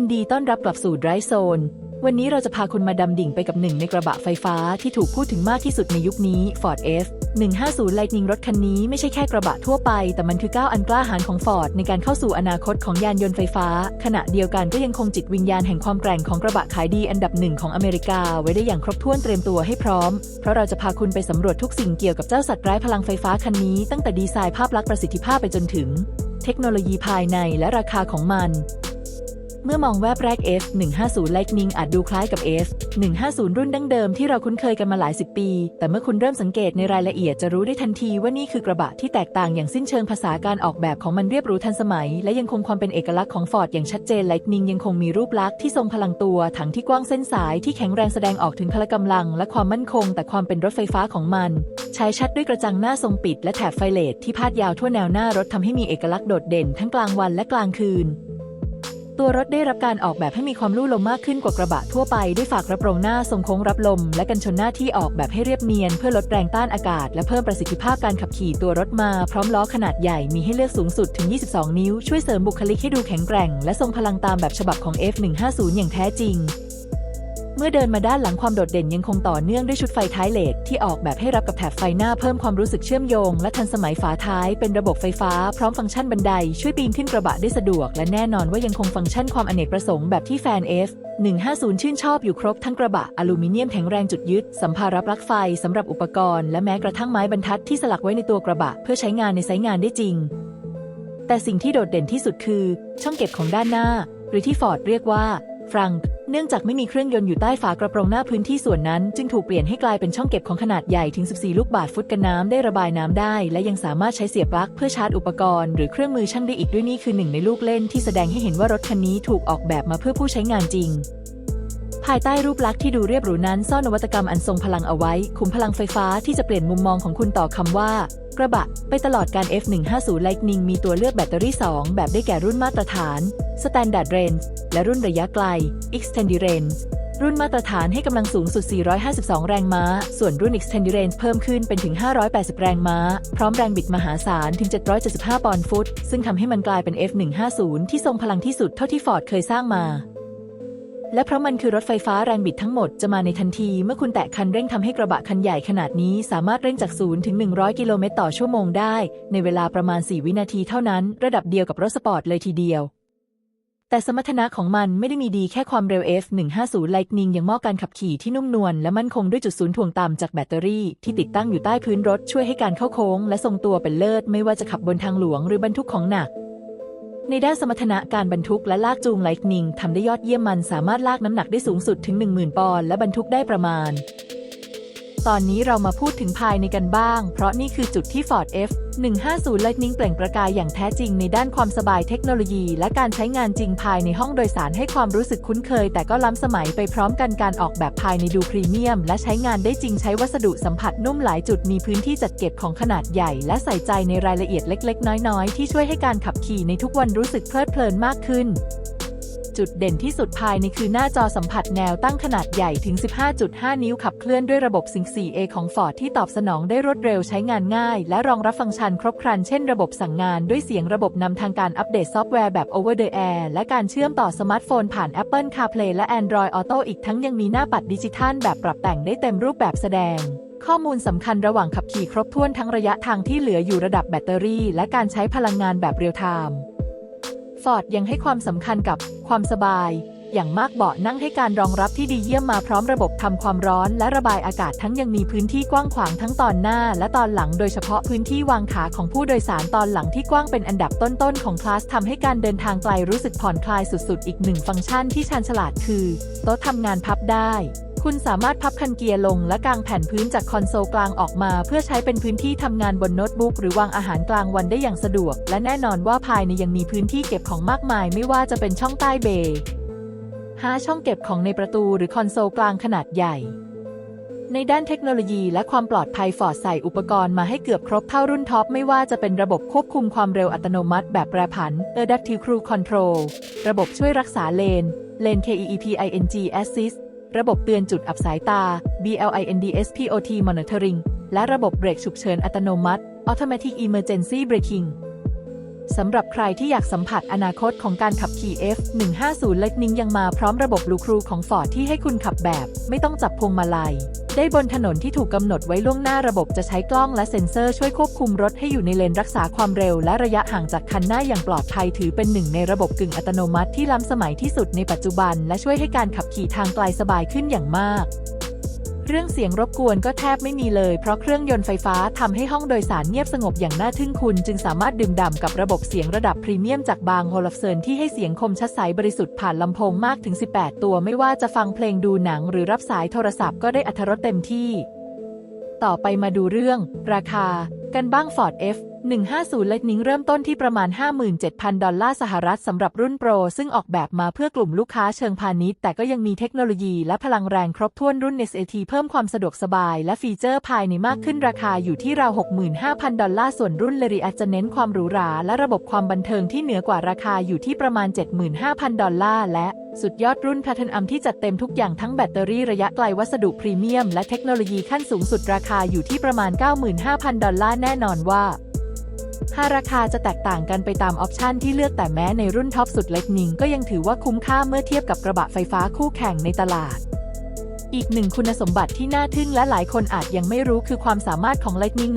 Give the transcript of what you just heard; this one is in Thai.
ยินดีต้อนรับกลับสู่ Drive Zone วันนี้เราจะพาคุณมาดำดิ่งไปกับหนึ่งในกระบะไฟฟ้าที่ถูกพูดถึงมากที่สุดในยุคนี้ Ford F 150 Lightning รถคันนี้ไม่ใช่แค่กระบะทั่วไป แต่มันคือก้าวอันกล้าหาญของ Ford ในการเข้าสู่อนาคตของยานยนต์ไฟฟ้า ขณะเดียวกันก็ยังคงจิตวิญญาณแห่งความแกร่งของกระบะขายดีอันดับหนึ่งของอเมริกา ไว้ได้อย่างครบถ้วนเตรียมตัวให้พร้อม เพราะเราจะพาคุณไปสำรวจทุกสิ่งเกี่ยวกับเจ้าสัตว์ร้ายพลังไฟฟ้าคันนี้ตั้งแต่ดีไซน์ภาพลักษณ์ประสิทธิภาพไปจนถึง เทคโนโลยีภายในและราคาของมัน เมื่อมองแวบแรก F 150 Lightning อาจดูคล้ายกับ F 150 รุ่นดั้งเดิมที่เราคุ้นเคยกันมาหลายสิบปี แต่เมื่อคุณเริ่มสังเกตในรายละเอียดจะรู้ได้ทันทีว่านี่คือกระบะที่แตกต่างอย่างสิ้นเชิงภาษาการออกแบบของมันเรียบรู้ทันสมัย และยังคงความเป็นเอกลักษณ์ของ Ford อย่างชัดเจน Lightning ยังคงมีรูปลักษณ์ที่ทรงพลังตัว ถังที่กว้างเส้นสายที่แข็งแรงแสดงออกถึงพละกำลัง และความมั่นคง แต่ความเป็นรถไฟฟ้าของมันใช้ชัดด้วยกระจังหน้าทรงปิด และแถบไฟเลทที่พาดยาวทั่วแนวหน้ารถทำให้มีเอกลักษณ์โดดเด่นทั้งกลางวันและกลางคืน ตัวรถได้รับการออกแบบให้มีความลู่ลมมากขึ้นกว่ากระบะทั่วไปด้วยฝากระโปรงหน้าทรงโค้งรับลม และกันชนหน้าที่ออกแบบให้เรียบเนียน เพื่อลดแรงต้านอากาศ และเพิ่มประสิทธิภาพการขับขี่ตัวรถมา พร้อมล้อขนาดใหญ่มีให้เลือกสูงสุดถึง 22 นิ้ว ช่วยเสริมบุคลิกให้ดูแข็งแกร่ง และทรงพลังตามแบบฉบับของ F150 อย่างแท้จริง เมื่อเดินมาด้านหลังความโดดเด่นยังคงต่อเนื่องด้วยชุดไฟท้ายเลดที่ออกแบบให้รับกับแถบไฟหน้าเพิ่มความรู้สึกเชื่อมโยง และทันสมัยฝาท้ายเป็นระบบไฟฟ้าพร้อมฟังก์ชันบันได ช่วยปีนขึ้นกระบะได้สะดวก และแน่นอนว่ายังคงฟังก์ชันความอเนกประสงค์แบบที่แฟน F 150 ชื่นชอบอยู่ครบทั้งกระบะอลูมิเนียมแข็งแรงจุดยึด สัมภาระปลั๊กไฟสำหรับอุปกรณ์ และแม้กระทั่งไม้บรรทัดที่สลักไว้ในตัวกระบะ เพื่อใช้งานในไซต์งานได้จริง แต่สิ่งที่โดดเด่นที่สุดคือ ช่องเก็บของด้านหน้า หรือที่ฟอร์ดเรียกว่าฟรังก์ เนื่องจากไม่มีเครื่องยนต์อยู่ใต้ฝากระโปรงหน้าพื้นที่ส่วนนั้น จึงถูกเปลี่ยนให้กลายเป็นช่องเก็บของขนาดใหญ่ถึง 14 ลูกบาศก์ฟุตกันน้ำได้ระบายน้ำได้ และยังสามารถใช้เสียบปลั๊กเพื่อชาร์จอุปกรณ์หรือเครื่องมือช่างได้อีกด้วยนี่คือหนึ่งในลูกเล่นที่แสดงให้เห็นว่ารถคันนี้ถูกออกแบบมาเพื่อผู้ใช้งานจริง ภายใต้รูปลักษณ์ที่ดูเรียบหรูนั้นซ่อนนวัตกรรมอันทรงพลังเอาไว้คุมพลังไฟฟ้าที่จะเปลี่ยนมุมมองของคุณต่อคำว่า กระบะ ไปตลอดการ F150 Lightning มีตัวเลือกแบตเตอรี่ 2 แบบได้แก่รุ่นมาตรฐาน Standard Range และรุ่นระยะไกล Extended Range รุ่นมาตรฐานให้กำลังสูงสุด 452 แรงม้า ส่วนรุ่น Extended Range เพิ่มขึ้นเป็นถึง 580 แรงม้า พร้อมแรงบิดมหาศาลถึง 775 ปอนด์ฟุต ซึ่งทำให้มันกลายเป็น F150 ที่ทรงพลังที่สุดเท่าที่ Ford เคยสร้างมา และเพราะมันคือรถไฟฟ้าแรงบิดทั้งหมดจะมาในทันทีเมื่อคุณแตะคันเร่งทำให้กระบะคันใหญ่ขนาดนี้ สามารถเร่งจาก0ถึง 100 กิโลเมตรต่อชั่วโมงได้ ในเวลาประมาณ 4 วินาทีเท่านั้น ระดับเดียวกับรถสปอร์ตเลยทีเดียว แต่สมรรถนะของมันไม่ได้มีดีแค่ความเร็ว F150 Lightning ยังมอบการขับขี่ที่นุ่มนวลและมั่นคงด้วยจุดศูนย์ถ่วงต่ำจากแบตเตอรี่ ที่ติดตั้งอยู่ใต้พื้นรถช่วยให้การเข้าโค้ง และทรงตัวเป็นเลิศไม่ว่าจะขับบนทางหลวงหรือบรรทุกของหนัก ในด้านสมรรถนะการบรรทุกและลากจูงไลท์นิงทำได้ยอดเยี่ยมมันสามารถลากน้ำหนักได้สูงสุดถึง 10,000 ปอนด์และบรรทุกได้ประมาณ ตอนนี้เรามาพูดถึงภายในกันบ้าง เพราะนี่คือจุดที่ Ford F 150 Lightning เปล่งประกายอย่างแท้จริงในด้านความสบายเทคโนโลยี และการใช้งานจริงภายในห้องโดยสารให้ความรู้สึกคุ้นเคย แต่ก็ล้ำสมัยไปพร้อมกันการออกแบบภายในดูพรีเมียม และใช้งานได้จริงใช้วัสดุสัมผัสนุ่มหลายจุดมีพื้นที่จัดเก็บของขนาดใหญ่ และใส่ใจในรายละเอียดเล็ก ๆ น้อย ๆ ที่ช่วยให้การขับขี่ในทุกวันรู้สึกเพลิดเพลินมากขึ้น จุดเด่นที่สุดภายในคือหน้าจอสัมผัสแนวตั้งขนาดใหญ่ถึง 15.5 นิ้วขับเคลื่อนด้วยระบบ Sync 4A ของ Ford ที่ตอบสนองได้รวดเร็วใช้งานง่าย และรองรับฟังก์ชันครบครัน เช่นระบบสั่งงานด้วยเสียงระบบนำทางการอัปเดตซอฟต์แวร์แบบ Over the Air และการเชื่อมต่อสมาร์ทโฟนผ่าน Apple CarPlay และ Android Auto อีกทั้งยังมีหน้าปัดดิจิทัลแบบปรับแต่งได้เต็มรูปแบบแสดงข้อมูลสำคัญระหว่างขับขี่ครบถ้วนทั้งระยะทางที่เหลืออยู่ระดับแบตเตอรี่ และการใช้พลังงานแบบเรียลไทม์ฟอร์ดยังให้ความสำคัญกับ ความสบาย อย่างมากเบาะนั่งให้การรองรับที่ดีเยี่ยมมาพร้อมระบบทำความร้อนและระบายอากาศทั้งยังมีพื้นที่กว้างขวางทั้งตอนหน้าและตอนหลังโดยเฉพาะพื้นที่วางขาของผู้โดยสารตอนหลังที่กว้างเป็นอันดับต้นๆของคลาสทำให้การเดินทางไกลรู้สึกผ่อนคลายสุดๆ อีกหนึ่งฟังก์ชันที่ชาญฉลาดคือโต๊ะทำงานพับได้ คุณสามารถพับคันเกียร์ลงและกางแผ่นพื้นจากคอนโซลกลางออกมา เพื่อใช้เป็นพื้นที่ทำงานบนโน้ตบุ๊กหรือวางอาหารกลางวันได้อย่างสะดวก และแน่นอนว่าภายในยังมีพื้นที่เก็บของมากมาย ไม่ว่าจะเป็นช่องใต้เบย์หาช่องเก็บของในประตูหรือคอนโซลกลางขนาดใหญ่ ในด้านเทคโนโลยีและความปลอดภัยฟอร์ดใส่อุปกรณ์มาให้เกือบครบเท่ารุ่นท็อป ไม่ว่าจะเป็นระบบควบคุมความเร็วอัตโนมัติแบบแปรผัน Adaptive Cruise Control ระบบช่วยรักษาเลนเลน KEEPING Assist ระบบเตือนจุดอับสายตา BLINDSPOT Monitoring และระบบเบรกฉุกเฉินอัตโนมัติ Automatic Emergency Braking สำหรับใครที่อยากสัมผัสอนาคตของการขับขี่ F150 Lightning ยังมาพร้อมระบบลูครูของ Ford ที่ให้คุณขับแบบ ไม่ต้องจับพวงมาลัย ได้บนถนนที่ถูกกำหนดไว้ล่วงหน้าระบบจะใช้กล้องและเซ็นเซอร์ช่วยควบคุมรถให้อยู่ในเลนรักษาความเร็วและระยะห่างจากคันหน้าอย่างปลอดภัยถือเป็นหนึ่งในระบบกึ่งอัตโนมัติที่ล้ำสมัยที่สุดในปัจจุบัน และช่วยให้การขับขี่ทางไกลสบายขึ้นอย่างมาก เรื่องเสียงรบกวนก็แทบไม่มีเลย เพราะเครื่องยนต์ไฟฟ้าทำให้ห้องโดยสารเงียบสงบอย่างน่าทึ่งคุณ จึงสามารถดื่มด่ากับระบบเสียงระดับพรีเมียมจากบางโฮลฟเซินที่ให้เสียงคมชัดใสบริสุทธิ์ผ่านลำโพงมากถึง 18 ตัวไม่ว่าจะฟังเพลงดูหนัง หรือรับสายโทรศัพท์ก็ได้อัธรสเต็มที่ ต่อไปมาดูเรื่อง ราคา กันบ้าง Ford F 150 Lightning เริ่มต้นที่ประมาณ 57,000 ดอลลาร์สหรัฐสำหรับรุ่นโปร ซึ่งออกแบบมาเพื่อกลุ่มลูกค้าเชิงพาณิชย์แต่ก็ยังมีเทคโนโลยีและพลังแรงครบถ้วนรุ่น SAT เพิ่มความสะดวกสบายและฟีเจอร์ภายในมากขึ้นราคาอยู่ที่ราว 65,000 ดอลลาร์ส่วนรุ่น l a r i a จะเน้นความหรูหราและระบบความบันเทิงที่เหนือกว่าราคาอยู่ที่ประมาณ 75,000 ดอลลาร์และสุดยอดรุ่น Platinum ที่จัดเต็มทุกอย่างทั้งแบตเตอรี่ระยะไกลวัสดุพรีเมียมและเทคโนโลยีขั้นสูงสุดราคาอยู่ที่ประมาณ 95,000 ดอลลาร์แน่นอนว่า ถ้าราคาจะแตกต่างกันไปตามออปชันที่เลือกแต่แม้ในรุ่นท็อปสุดเล็กนิงก็ยังถือว่าคุ้มค่าเมื่อเทียบกับกระบะไฟฟ้าคู่แข่งในตลาด อีกหนึ่งคุณสมบัติที่น่าทึ่งและหลายคนอาจยังไม่รู้คือความสามารถของ Lightning ใน